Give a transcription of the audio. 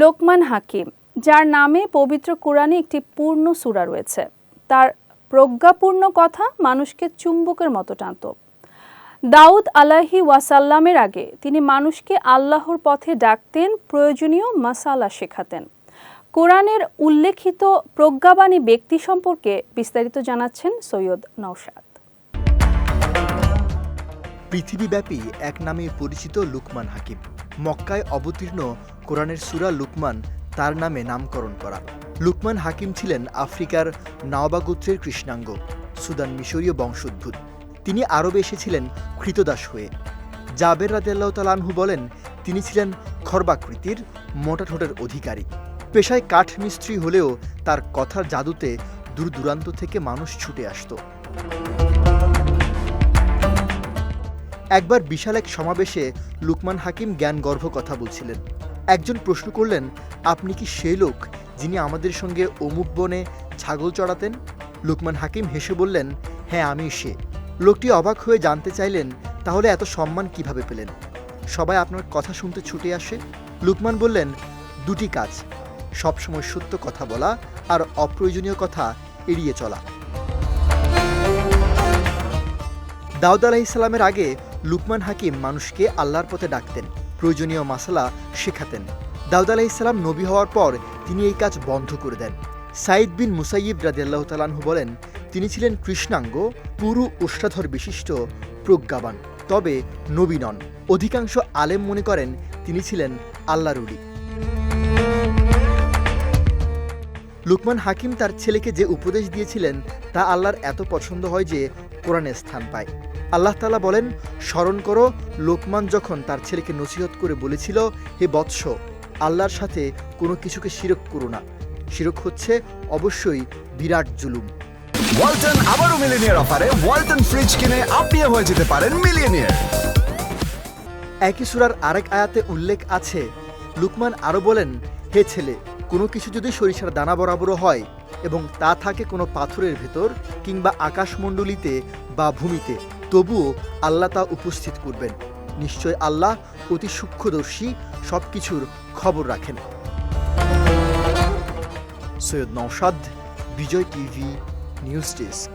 লোকমান হাকিম, যার নামে পবিত্র কোরআনে একটি পূর্ণ সূরা রয়েছে। তার প্রজ্ঞাপূর্ণ কথা মানুষকে চুম্বকের মতো টানত। দাউদ আলাহি ওয়াসাল্লামের আগে তিনি মানুষকে আল্লাহর পথে ডাকতেন, প্রয়োজনীয় মাসালা শেখাতেন। কোরআনের উল্লেখিত প্রজ্ঞাবাণী ব্যক্তি সম্পর্কে বিস্তারিত জানাচ্ছেন সৈয়দ নওশাদ। পৃথিবীব্যাপী এক নামে পরিচিত লুকমান হাকিম। মক্কায় অবতীর্ণ কোরআনের সুরা লুকমান, তার নামে নামকরণ করা। লুকমান হাকিম ছিলেন আফ্রিকার নাওবা গোত্রের কৃষ্ণাঙ্গ, সুদান মিশরীয় বংশোদ্ভূত। তিনি আরবে এসেছিলেন কৃতদাস হয়ে। জাবের রাদিয়াল্লাহ তালানহু বলেন, তিনি ছিলেন খর্বাকৃতির মোটা ঠোঁটের অধিকারী। পেশায় কাঠ মিস্ত্রি হলেও তার কথার জাদুতে দূর দূরান্ত থেকে মানুষ ছুটে আসতো। একবার বিশাল এক সমাবেশে লুকমান হাকিম জ্ঞান গর্ভ কথা বলছিলেন। একজন প্রশ্ন করলেন, আপনি কি সেই লোক যিনি আমাদের সঙ্গে অমুক বনে ছাগল চড়াতেন? লুকমান হাকিম হেসে বললেন হ্যাঁ আমি সে। লোকটি অবাক হয়ে জানতে চাইলেন, তাহলে এত সম্মান কীভাবে পেলেন? সবাই আপনার কথা শুনতে ছুটে আসে? লুকমান বললেন, দুটি কাজ, সবসময় সত্য কথা বলা আর অপ্রয়োজনীয় কথা এড়িয়ে চলা। দাউদ আলাহিসাল্লামের আগে লুকমান হাকিম মানুষকে আল্লাহর পথে ডাকতেন, প্রয়োজনীয় মাসালা শেখাতেন। দাউদ আলাহিসাল্লাম নবী হওয়ার পর তিনি এই কাজ বন্ধ করে দেন। সাইদ বিন মুসাইব রাদিয়াল্লাহ তালানহু বলেন, তিনি ছিলেন কৃষ্ণাঙ্গ, পুরু উষ্ঠাধর বিশিষ্ট, প্রজ্ঞাবান, তবে নবী নন। অধিকাংশ আলেম মনে করেন তিনি ছিলেন আল্লাহর উলি লুকমান হাকিম তার ছেলেকে যে উপদেশ দিয়েছিলেন তা আল্লাহর এত পছন্দ হয় যে কোরআনে স্থান পায়। আল্লাহ তালা বলেন স্মরণ করো লোকমান যখন তার ছেলেকে নসিহত করে বলেছিল হে বৎস আল্লাহর সাথে কোনো কিছুকে শিরক করো না। শিরক হচ্ছে অবশ্যই বিরাট জুলুম। ওয়ালটন আবারও মিলিনিয়ার অফারে ওয়ালটন ফ্রিজ কিনে আপনিও হয়ে যেতে পারেন মিলিয়নিয়ার। একই সুরার আরেক আয়াতে উল্লেখ আছে লুকমান আরও বলেন হে ছেলে কোনো কিছু যদি সরিষার দানা বরাবরও হয় এবং তা থাকে কোনো পাথরের ভেতর কিংবা আকাশমণ্ডলীতে বা ভূমিতে তবুও আল্লাহ তা উপস্থিত করবেন। নিশ্চয় আল্লাহ অতি সূক্ষ্মদর্শী সব কিছুর খবর রাখেন। Syed Naushad Bijoy TV, news desk.